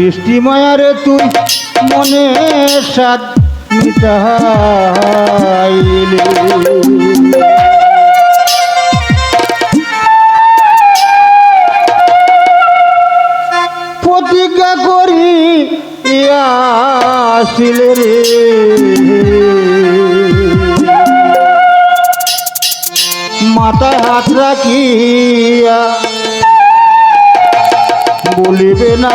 সৃষ্টি মায়ারে তুই মনে সাত প্রতিজ্ঞা করি আসিলে রে। মাথায় হাত রাখিয়া বলিবে না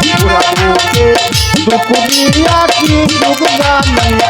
পুরা বুকে দুঃখ দিয়া কি সুখ জানি পাইলে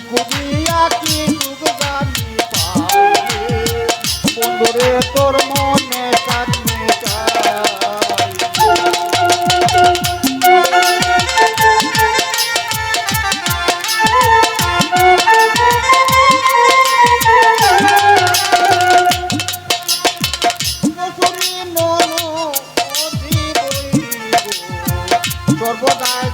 দুঃখ দিয়া কি দুঃখ জানি পাইলে বন্ধুরে তোর মনে কাটি সর্বদাই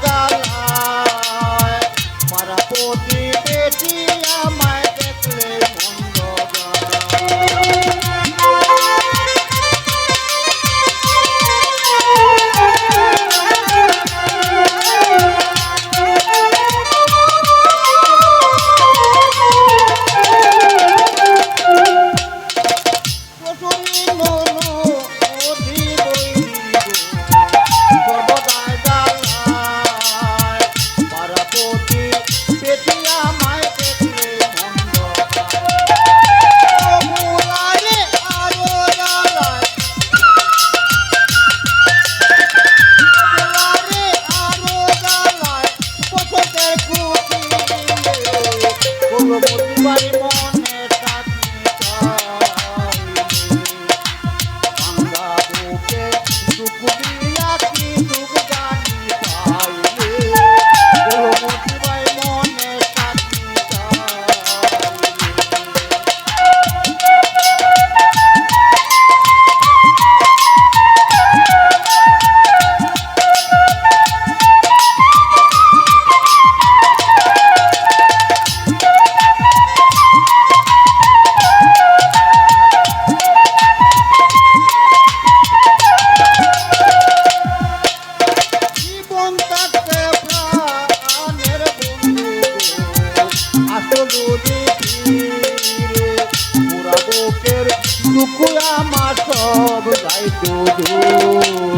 সব দূর